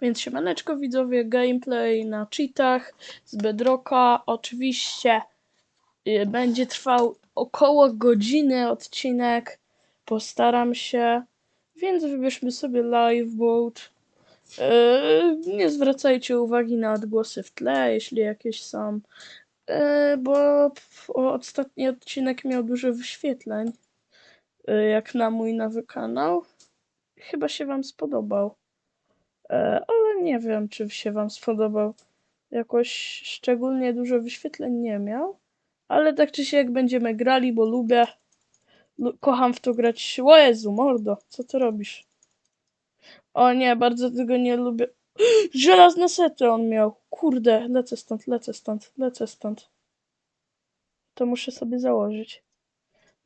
Więc siemaneczko widzowie, gameplay na cheatach z Bedrocka. Oczywiście y, będzie trwał około godziny odcinek. Postaram się, więc wybierzmy sobie lifeboat. Yy, nie zwracajcie uwagi na odgłosy w tle, jeśli jakieś są, yy, bo ostatni odcinek miał dużo wyświetleń, yy, jak na mój nowy kanał. Chyba się wam spodobał. E, ale nie wiem, czy się Wam spodobał. Jakoś szczególnie dużo wyświetleń nie miał, ale tak czy siak będziemy grali, bo lubię. Lu- kocham w to grać. O Jezu, mordo, co ty robisz? O nie, bardzo tego nie lubię. Żelazne sety on miał. Kurde, lecę stąd, lecę stąd, lecę stąd. To muszę sobie założyć.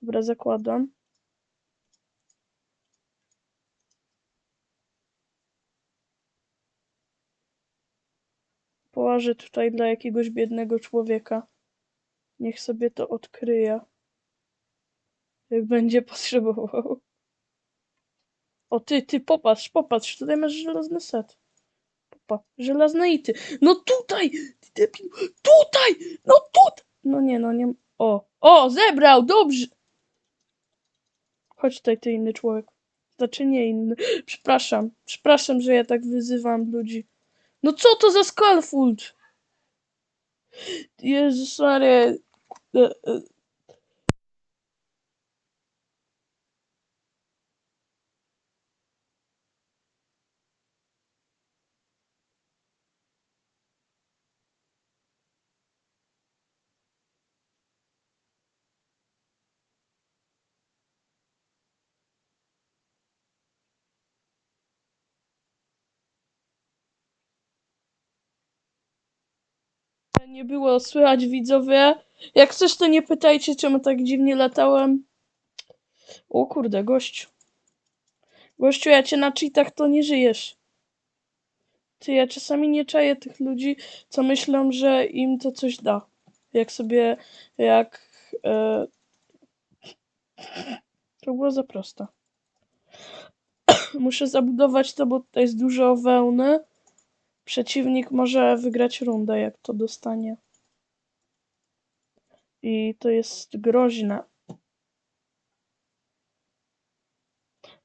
Dobra, zakładam. Położę tutaj dla jakiegoś biednego człowieka. Niech sobie to odkryje. Jak będzie potrzebował. O ty, ty, popatrz, popatrz, tutaj masz żelazny set. Popa, żelazne ity. No tutaj! Ty debil, tutaj! No tutaj! No nie, no nie. O, o, zebrał, dobrze! Chodź tutaj, ty inny człowiek. Znaczy nie inny. Przepraszam, przepraszam, że ja tak wyzywam ludzi. No co to za Skullfold? Jezus Maria. Nie było słychać widzowie. Jak coś, to nie pytajcie, czemu tak dziwnie latałem. O kurde, gościu. Gościu, ja cię na cheatach to nie żyjesz. Ty, ja czasami nie czaję tych ludzi, co myślą, że im to coś da. Jak sobie, jak... E... To było za proste. Muszę zabudować to, bo tutaj jest dużo wełny. Przeciwnik może wygrać rundę, jak to dostanie. I to jest groźne.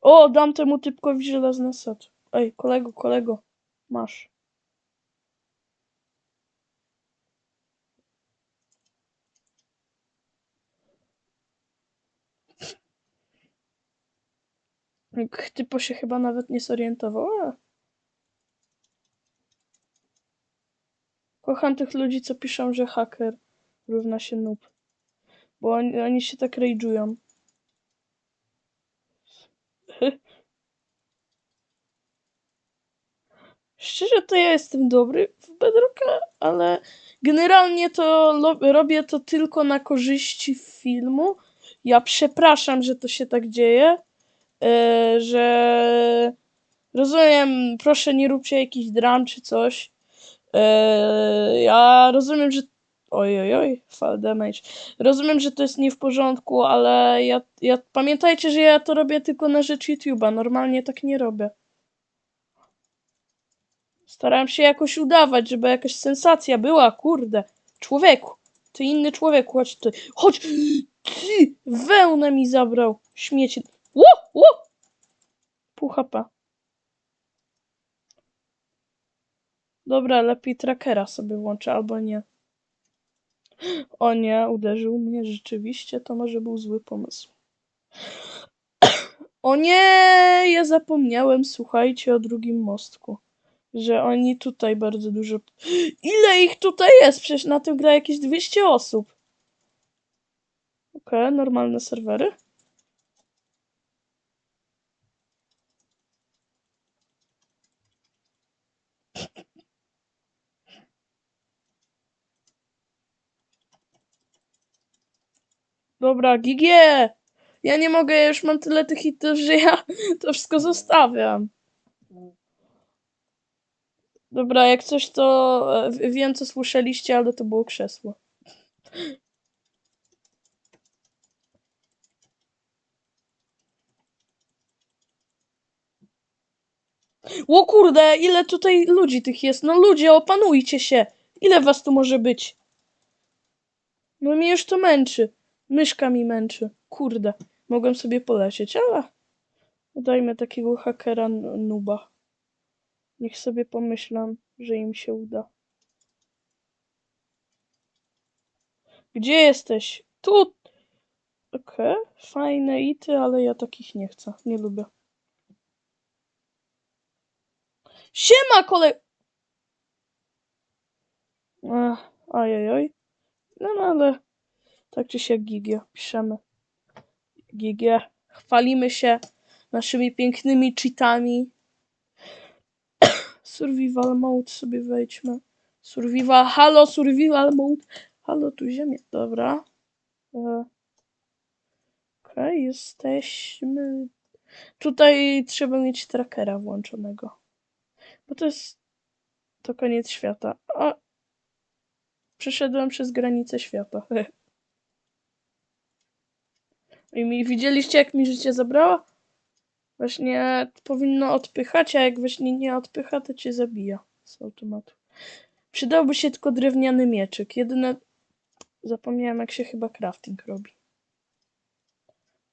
O, dam temu typkowi żelazny set. Ej, kolego, kolego, masz. Typo się chyba nawet nie zorientował. Kocham tych ludzi, co piszą, że haker równa się noob. Bo oni, oni się tak rage'ują. Szczerze to ja jestem dobry w Bedrocka, ale generalnie to robię to tylko na korzyści filmu. Ja przepraszam, że to się tak dzieje, e, że rozumiem, proszę nie róbcie jakichś dram czy coś. E, ja rozumiem, że oj, oj, oj, fall damage. Rozumiem, że to jest nie w porządku, ale ja, ja pamiętajcie, że ja to robię tylko na rzecz YouTube'a. Normalnie tak nie robię. Starałem się jakoś udawać, żeby jakaś sensacja była, kurde. Człowieku, ty inny człowiek, chodź tutaj. Chodź! Ty! Wełnę mi zabrał. Śmieci. Ło! Ło! Pół HP. Dobra, lepiej trackera sobie włączę, albo nie. O nie, uderzył mnie rzeczywiście, to może był zły pomysł. O nie, ja zapomniałem, słuchajcie, o drugim mostku. Że oni tutaj bardzo dużo. Ile ich tutaj jest? Przecież na tym gra jakieś 200 osób. Okej, normalne serwery. Dobra, GG! Ja nie mogę, ja już mam tyle tych hitów, że ja to wszystko zostawiam. Dobra, jak coś to e, wiem, co słyszeliście, ale to było krzesło. O kurde, ile tutaj ludzi tych jest? No ludzie, opanujcie się! Ile was tu może być? No mnie już to męczy. Myszka mi męczy. Kurde, mogłem sobie polecieć, ale dajmy takiego hakera nuba. Niech sobie pomyślą, że im się uda. Gdzie jesteś? Tu! Okej, fajne ity, ale ja takich nie chcę. Nie lubię. Siema, kole... Ach, Ajajaj. No, no ale tak czy siak gigie piszemy. Gigie. Chwalimy się naszymi pięknymi cheatami. Survival mode sobie wejdźmy. Survival, halo, survival mode. Halo, tu ziemię. Dobra. E, Okej, jesteśmy. Tutaj trzeba mieć trackera włączonego. Bo to jest. To koniec świata. A. Przeszedłem przez granicę świata. I mi widzieliście, jak mi życie zabrała? Właśnie powinno odpychać, a jak właśnie nie odpycha, to cię zabija z automatu. Przydałby się tylko drewniany mieczyk. Jedyne. Zapomniałem, jak się chyba crafting robi.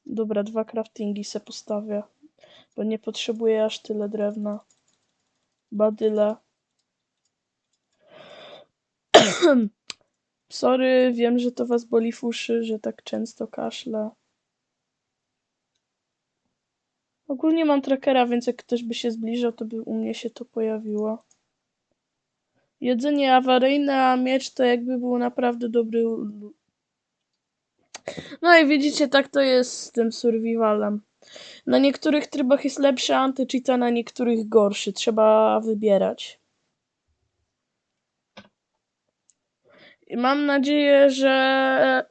Dobra, dwa craftingi se postawię, bo nie potrzebuję aż tyle drewna. Badyle. Sorry, wiem, że to was boli w uszy, że tak często kaszlę. Ogólnie mam trackera, więc jak ktoś by się zbliżał, to by u mnie się to pojawiło. Jedzenie awaryjne, a miecz to jakby był naprawdę dobry. No i widzicie, tak to jest z tym survivalem. Na niektórych trybach jest lepszy anty-cheat, a na niektórych gorszy. Trzeba wybierać. I mam nadzieję, że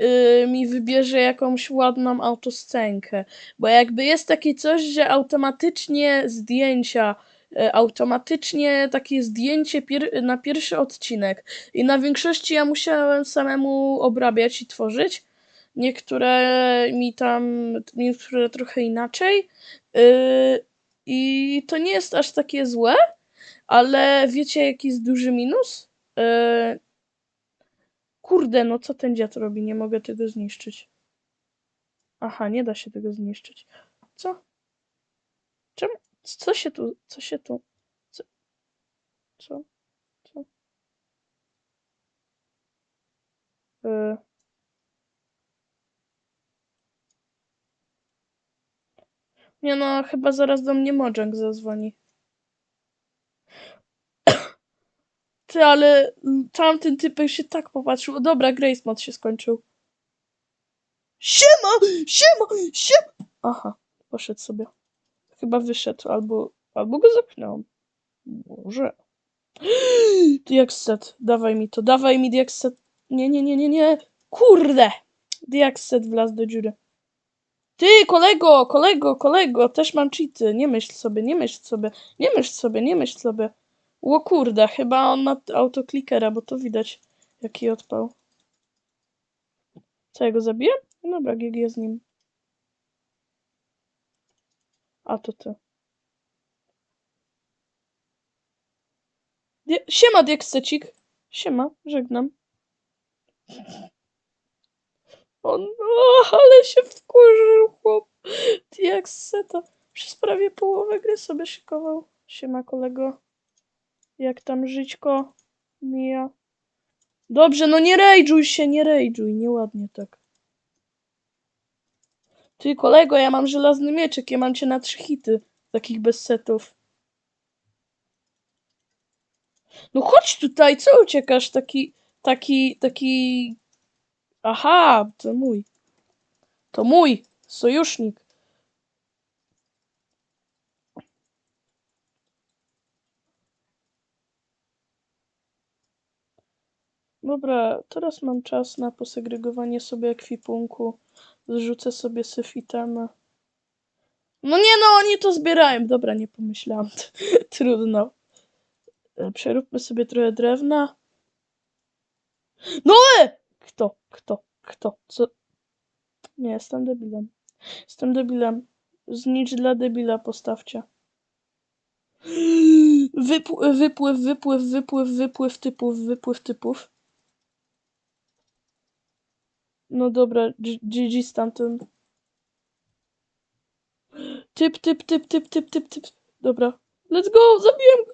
y, mi wybierze jakąś ładną autoscenkę. Bo jakby jest takie coś, że automatycznie zdjęcia, y, automatycznie takie zdjęcie pier na pierwszy odcinek. I na większości ja musiałem samemu obrabiać i tworzyć. Niektóre mi tam, niektóre trochę inaczej. Y, I to nie jest aż takie złe, ale wiecie jaki jest duży minus? Kurde, no co ten dziad robi? Nie mogę tego zniszczyć. Aha, nie da się tego zniszczyć. Co? Czemu? Co się tu? Co się tu? Co? Co? Co? Yy. Nie no, chyba zaraz do mnie Mojang zadzwoni. Ty, ale tamten typek się tak popatrzył. Dobra, Grace Mod się skończył. Siema! Siema! Siema! Aha, poszedł sobie. Chyba wyszedł, albo, albo go zapchnąłem. Może. Diakset, dawaj mi to, dawaj mi diakset. Nie, nie, nie, nie, nie. Kurde! Diakset wlazł do dziury. Ty, kolego, kolego, kolego, też mam cheaty. Nie myśl sobie, nie myśl sobie, nie myśl sobie, nie myśl sobie. O kurde, chyba on ma autoklikera, bo to widać, jaki odpał. Co, ja go zabiję? No dobra, GG z nim. A, to ty. Die- Siema, Dieksecik. Siema, żegnam. O no, ale się wkurzył chłop. Diekseta. Przez prawie połowę gry sobie szykował. Siema, kolego. Jak tam żyćko mija? Dobrze, no nie rejdżuj się, nie rejdżuj. Nieładnie tak. Ty, kolego, ja mam żelazny mieczek, ja mam cię na trzy hity. Takich bez setów. No chodź tutaj, co uciekasz? Taki, taki, taki... Aha, to mój. To mój sojusznik. Dobra, teraz mam czas na posegregowanie sobie ekwipunku. Zrzucę sobie syfitemy. No nie no, oni to zbierają. Dobra, nie pomyślałam. Trudno. E, Przeróbmy sobie trochę drewna. No e! Kto? Kto? Kto? Co? Nie, jestem debilem. Jestem debilem. Znicz dla debila postawcie. Wypł- wypływ, wypływ, wypływ, wypływ typów, wypływ typów. No dobra, GG stamtąd. Typ, typ, typ, typ, typ, typ, typ. Dobra. Let's go, zabiłem go.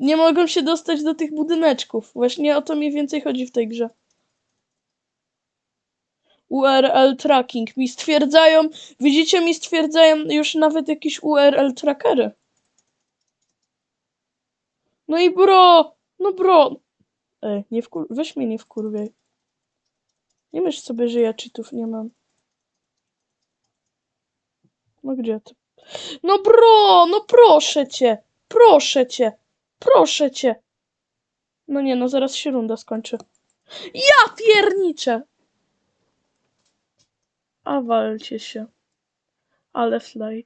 Nie mogą się dostać do tych budyneczków. Właśnie o to mniej więcej chodzi w tej grze. URL tracking. Mi stwierdzają, widzicie, mi stwierdzają już nawet jakieś URL trackery. No i bro, no bro. Ej, nie wkur... weź mnie nie wkurwiaj. Nie myśl sobie, że ja cheatów nie mam. No gdzie ty? No bro, no proszę cię, proszę cię, proszę cię. No nie, no zaraz się runda skończy. Ja pierniczę! A walcie się. Ale fly.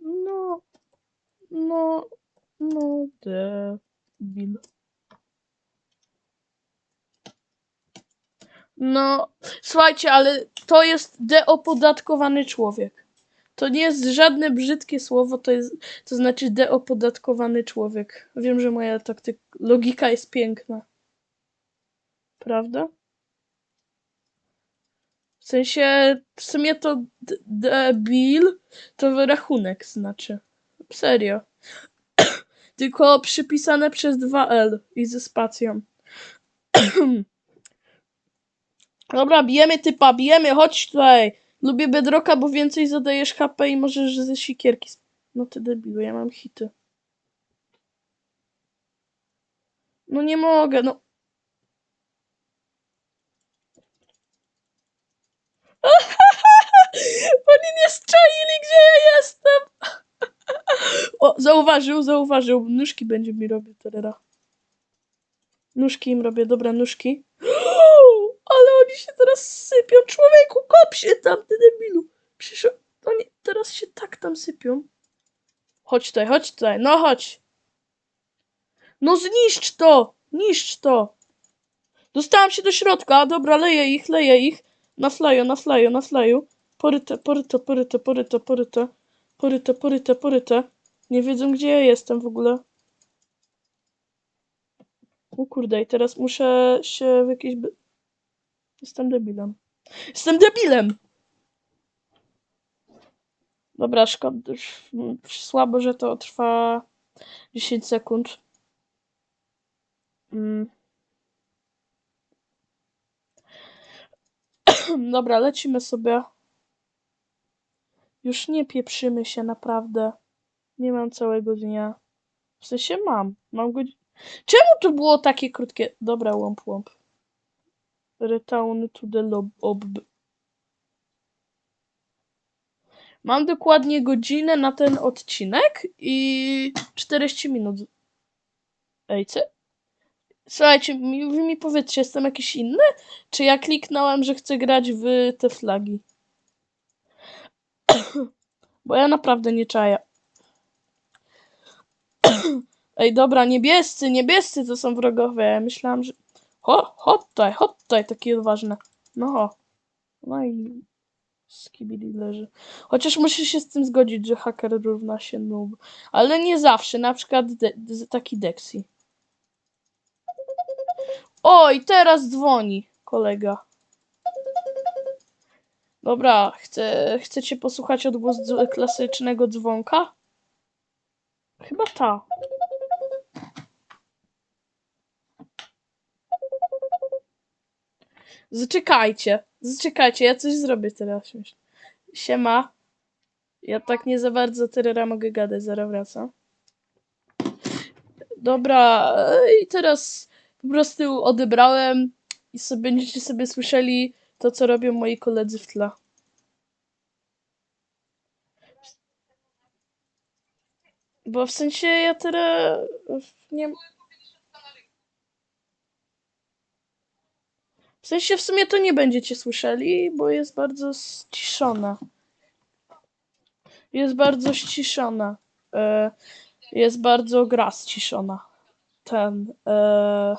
No, no, no debil. No, słuchajcie, ale to jest deopodatkowany człowiek. To nie jest żadne brzydkie słowo, to jest, to znaczy deopodatkowany człowiek. Wiem, że moja taktyk, logika jest piękna. Prawda? W sensie, w sumie to debil to rachunek znaczy. Serio. Tylko przypisane przez 2L i ze spacją. Dobra, bijemy typa, bijemy, chodź tutaj. Lubię bedroka, bo więcej zadajesz HP i możesz ze sikierki. No ty debilu, ja mam hity. No nie mogę, no. Oni nie strzelili, gdzie ja jestem. O, zauważył, zauważył. Nóżki będzie mi robił teraz. Nóżki im robię, dobra, nóżki. Się teraz sypią. Człowieku, kop się tam, ty debilu. Przyszło... Oni teraz się tak tam sypią. Chodź tutaj, chodź tutaj, no chodź. No zniszcz to, niszcz to. Dostałam się do środka, dobra, leję ich, leję ich. Na flyu, na flyu, na flyu. Poryte, poryte, poryte, poryte, poryte. Poryte, poryte, poryte. Nie wiedzą, gdzie ja jestem w ogóle. O kurde, i teraz muszę się w jakieś... Jestem debilem. Jestem debilem! Dobra, szkoda. Słabo, że to trwa 10 sekund. Mm. Dobra, lecimy sobie. Już nie pieprzymy się, naprawdę. Nie mam całego dnia. W sensie mam. Mam godzinę. Czemu to było takie krótkie? Dobra, łąp, łąp. Return to the lob. Ob. Mam dokładnie godzinę na ten odcinek i 40 minut. Ej, co? Słuchajcie, mi, wy mi powiedzcie, jestem jakiś inny? Czy ja kliknąłem, że chcę grać w te flagi? Bo ja naprawdę nie czaję. Ej, dobra, niebiescy, niebiescy to są wrogowie. Myślałam, że... Ho, hot tutaj, hot tutaj, takie odważne. No. No i... Skibidi leży. Chociaż muszę się z tym zgodzić, że haker równa się noob. Ale nie zawsze, na przykład de de taki Dexy. Oj, teraz dzwoni kolega. Dobra, chce, chcecie posłuchać odgłos klasycznego dzwonka? Chyba ta. Zaczekajcie, zaczekajcie, ja coś zrobię teraz. Siema. Ja tak nie za bardzo terera mogę gadać, zaraz wracam. Dobra, i teraz po prostu odebrałem i sobie będziecie sobie słyszeli to, co robią moi koledzy w tle. Bo w sensie ja teraz nie. W sensie w sumie to nie będziecie słyszeli, bo jest bardzo ściszona. Jest bardzo ściszona. E, jest bardzo gra ściszona. Ten. E,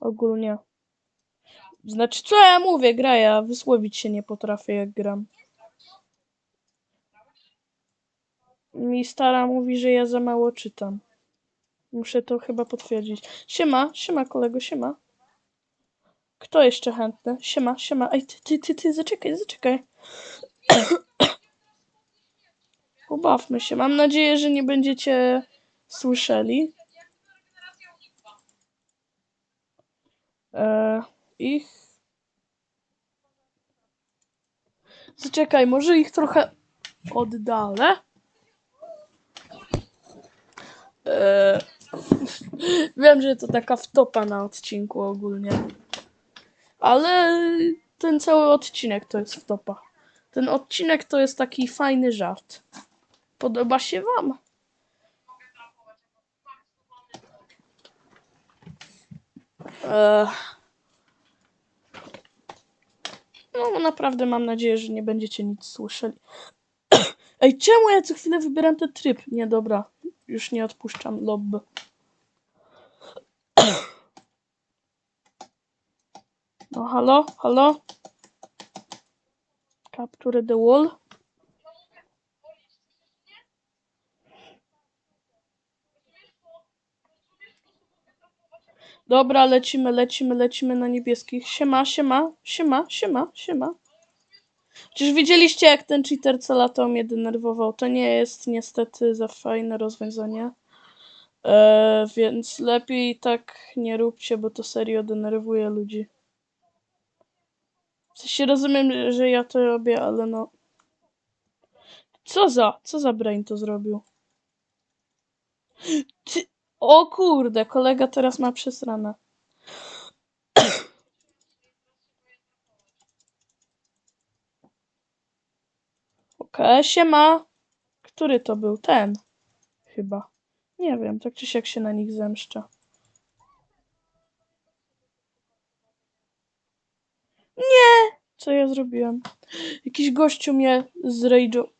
ogólnie. Znaczy, co ja mówię, gra, ja wysłowić się nie potrafię, jak gram. Mi stara mówi, że ja za mało czytam. Muszę to chyba potwierdzić. Siema, siema kolego, siema. Kto jeszcze chętny? Siema, siema. Ej, ty, ty, ty, ty, zaczekaj, zaczekaj. Pobawmy się. Mam nadzieję, że nie będziecie słyszeli. E, ich. Zaczekaj, może ich trochę oddalę. E, wiem, że to taka wtopa na odcinku ogólnie. Ale ten cały odcinek to jest wtopa. Ten odcinek to jest taki fajny żart. Podoba się wam? No naprawdę mam nadzieję, że nie będziecie nic słyszeli. Ej, czemu ja co chwilę wybieram ten tryb? Nie, dobra. Już nie odpuszczam lobby. Halo, halo? Capture the wall. Dobra, lecimy, lecimy, lecimy na niebieskich. Siema, siema, siema, siema, siema. Przecież widzieliście, jak ten cheater co lato mnie denerwował. To nie jest niestety za fajne rozwiązanie. E, więc lepiej tak nie róbcie, bo to serio denerwuje ludzi. W sensie rozumiem, że ja to robię, ale no. Co za? Co za brain to zrobił? Ty... O kurde, kolega teraz ma przesrane. Okej, siema. Który to był? Ten. Chyba. Nie wiem, tak czy siak się na nich zemszczę. Nie! Co ja zrobiłem? Jakiś gościu mnie zrage'ował.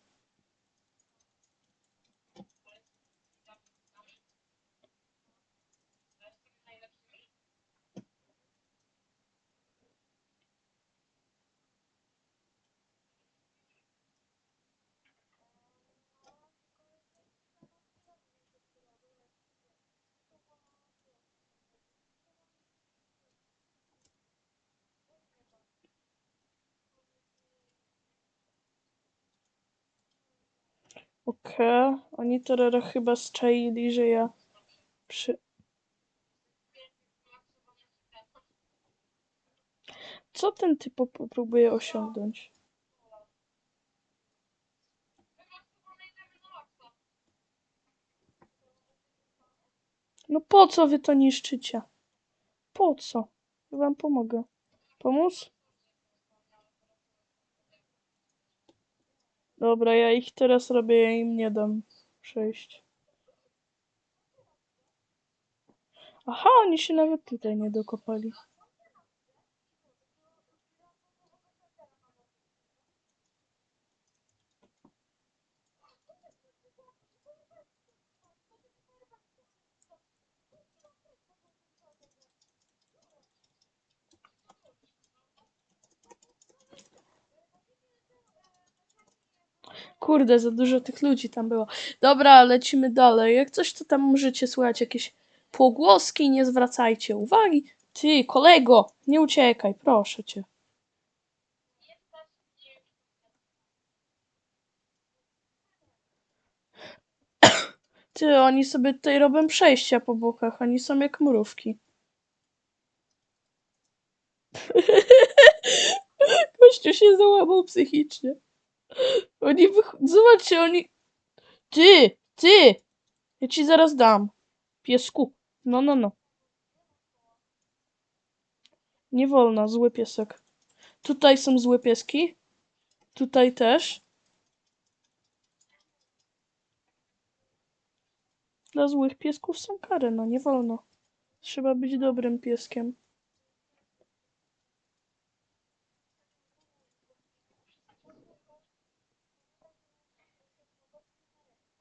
Okej, oni teraz chyba zczaili, że ja przy... Co ten typ próbuje osiągnąć? No po co wy to niszczycie? Po co? Ja wam pomogę. Pomóc? Dobra, ja ich teraz robię, ja im nie dam przejść. Aha, oni się nawet tutaj nie dokopali. Kurde, za dużo tych ludzi tam było. Dobra, lecimy dalej. Jak coś, to tam możecie słuchać jakieś pogłoski, nie zwracajcie uwagi. Ty, kolego, nie uciekaj, proszę cię. Ty, oni sobie tutaj robią przejścia po bokach, oni są jak mrówki. Kościół się załamał psychicznie. Oni wych... Zobaczcie, oni... Ty! Ty! Ja ci zaraz dam. Piesku. No, no, no. Nie wolno, zły piesek. Tutaj są złe pieski. Tutaj też. Dla złych piesków są kary, no nie wolno. Trzeba być dobrym pieskiem.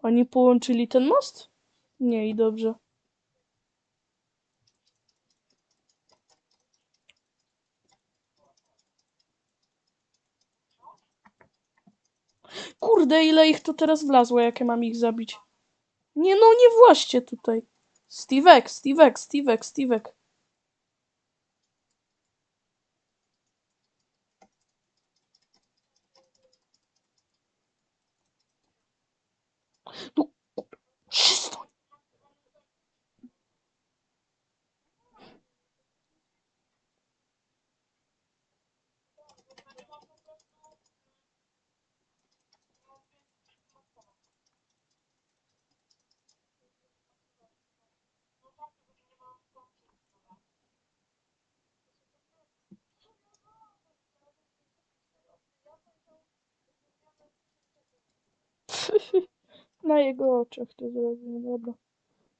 Oni połączyli ten most? Nie i dobrze. Kurde, ile ich tu teraz wlazło, jakie mam ich zabić. Nie no, nie właśnie tutaj. Stevek, Stevek, Stevek, Stevek. No, przestań. Na jego oczach to zrobię, dobra.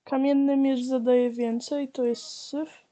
Kamienny miecz zadaje więcej, to jest syf.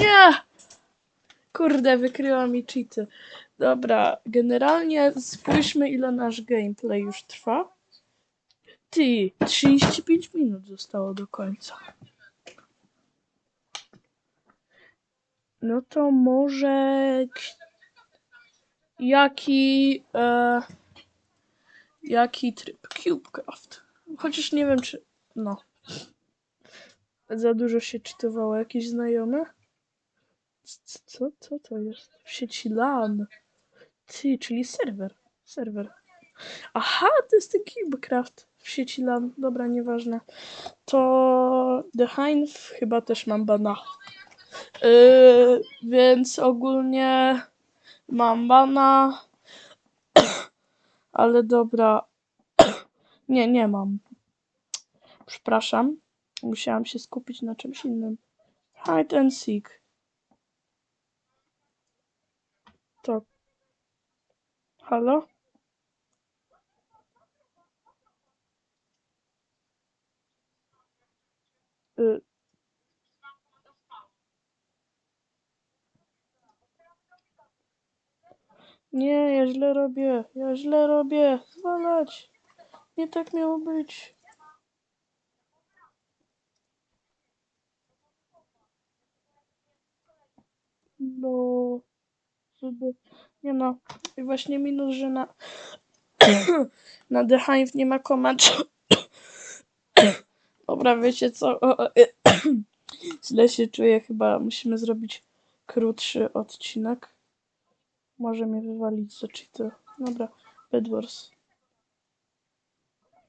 Nie! Kurde, wykryła mi cheaty. Dobra, generalnie spójrzmy ile nasz gameplay już trwa. Ty, 35 minut zostało do końca. No to może... Jaki... E, jaki tryb? Cubecraft. Chociaż nie wiem, czy... No. Za dużo się czytowało. Jakiś znajomy? Co, co to jest? W sieci LAN. Ty, czyli serwer. Serwer. Aha, to jest ten Cubecraft w sieci LAN. Dobra, nieważne. To The Hive chyba też mam bana. Yy, więc ogólnie mam bana. Ale dobra. Nie, nie mam. Przepraszam. Musiałam się skupić na czymś innym. Hide and seek. To. Halo? Y. Nie, ja źle robię. Ja źle robię. Zwalać. Nie tak miało być. No, żeby. Nie no. I właśnie minus, że na. na The Hive nie ma komand. Dobra, wiecie co? Y, Źle się czuję. Chyba musimy zrobić krótszy odcinek. Może mnie wywalić z cheater. Dobra. Bedwars.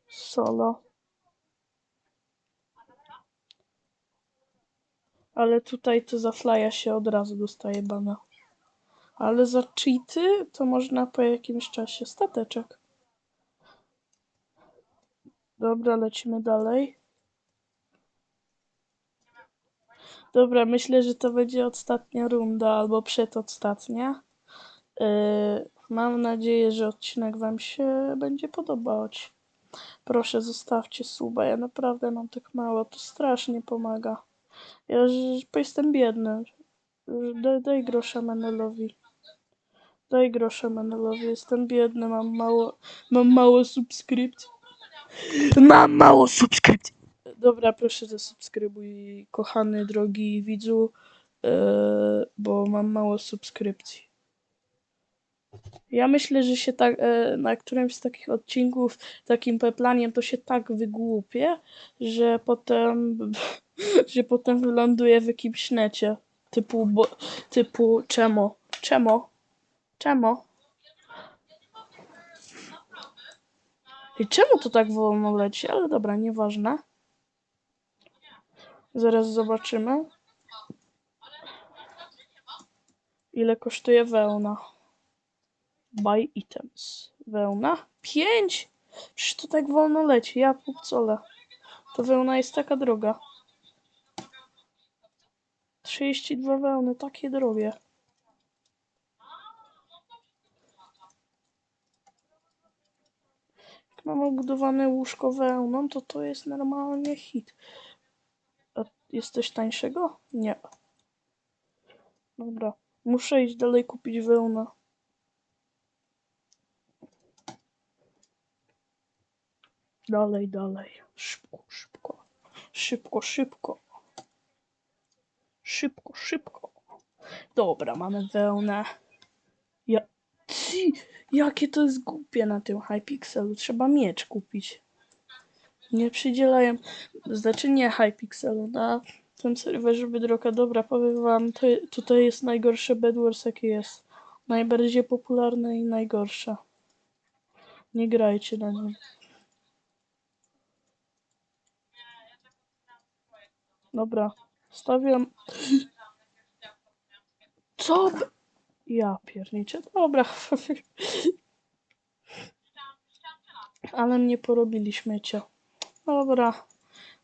Solo. Ale tutaj to za się od razu dostaje bana. Ale za cheaty to można po jakimś czasie. Stateczek. Dobra, lecimy dalej. Dobra, myślę, że to będzie ostatnia runda albo przedostatnia. Yy, mam nadzieję, że odcinek Wam się będzie podobać. Proszę, zostawcie suba. Ja naprawdę mam tak mało, to strasznie pomaga. Ja już jestem biedny. Daj, daj grosza Menelowi. Daj grosza Menelowi. Jestem biedny, mam mało, mam mało subskrypcji. Mam mało subskrypcji. Dobra, proszę zasubskrybuj, kochany, drogi widzu, yy, bo mam mało subskrypcji. Ja myślę, że się tak, e, na którymś z takich odcinków takim peplaniem to się tak wygłupię, że potem, że potem wyląduję w jakimś necie. Typu, bo, typu czemo? Czemo? Czemo? I czemu to tak wolno leci? Ale dobra, nieważne. Zaraz zobaczymy. Ile kosztuje wełna? Buy items. Wełna? 5! Przecież to tak wolno leci. Ja półcole. To wełna jest taka droga. 32 wełny, takie drogie. Mam obudowane łóżko wełną, to to jest normalnie hit. A jest coś tańszego? Nie. Dobra. Muszę iść dalej kupić wełnę. Dalej, dalej. Szybko, szybko. Szybko, szybko. Szybko, szybko. Dobra, mamy wełnę. Ja... Ty, jakie to jest głupie na tym Hypixelu. Trzeba miecz kupić. Nie przydzielają... Znaczy nie Hypixelu, na tym serwerze Bedrocka. Dobra, powiem wam, to, tutaj jest najgorsze Bedwars jakie jest. Najbardziej popularne i najgorsze. Nie grajcie na nim. Dobra, stawiam. Co? Ja pierniczę. Dobra. Ale mnie porobili śmiecia. Dobra.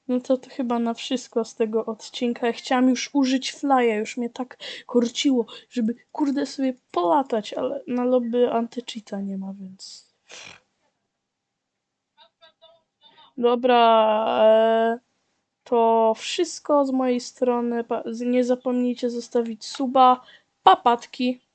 No to, to chyba na wszystko z tego odcinka. Ja chciałam już użyć flya, już mnie tak korciło, żeby kurde sobie polatać, ale na lobby anty-cheata nie ma, więc... Dobra, e, to wszystko z mojej strony. Nie zapomnijcie zostawić suba. Papatki.